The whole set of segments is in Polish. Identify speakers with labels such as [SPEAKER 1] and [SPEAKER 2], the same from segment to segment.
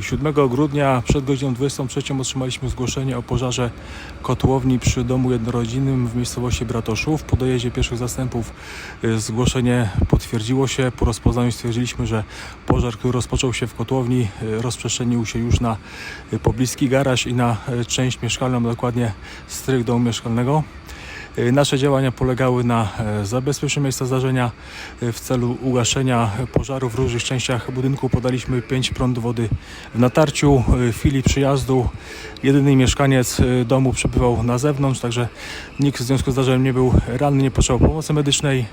[SPEAKER 1] 7 grudnia przed godziną 23 otrzymaliśmy zgłoszenie o pożarze kotłowni przy domu jednorodzinnym w miejscowości Bratoszów. Po dojeździe pierwszych zastępów y, zgłoszenie potwierdziło się. Po rozpoznaniu stwierdziliśmy, że pożar, który rozpoczął się w kotłowni, y, rozprzestrzenił się już na y, pobliski garaż i na część mieszkalną, dokładnie strych domu mieszkalnego. Y, Nasze działania polegały na e, zabezpieczeniu miejsca zdarzenia. Y, W celu ugaszenia pożaru w różnych częściach budynku podaliśmy 5 prąd wody w natarciu. Y, W chwili przyjazdu jedyny mieszkaniec domu przebywał na zewnątrz, także nikt w związku z zdarzeniem nie był ranny, nie potrzebował pomocy medycznej.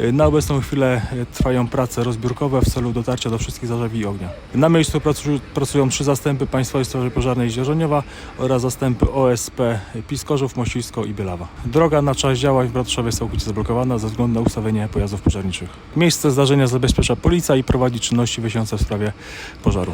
[SPEAKER 1] Y, Na obecną chwilę y, trwają prace rozbiórkowe w celu dotarcia do wszystkich zarzewi ognia. Na miejscu pracu- pracują trzy zastępy Państwowej Straży Pożarnej Zdzierżoniowa oraz zastępy OSP Piskorzów, Mościsko i Bielawa. Droga na czas działań w Bratuszowie jest całkowicie zablokowana ze względu na ustawienie pojazdów pożarniczych. Miejsce zdarzenia zabezpiecza policja i prowadzi czynności wyjaśniające w sprawie pożaru.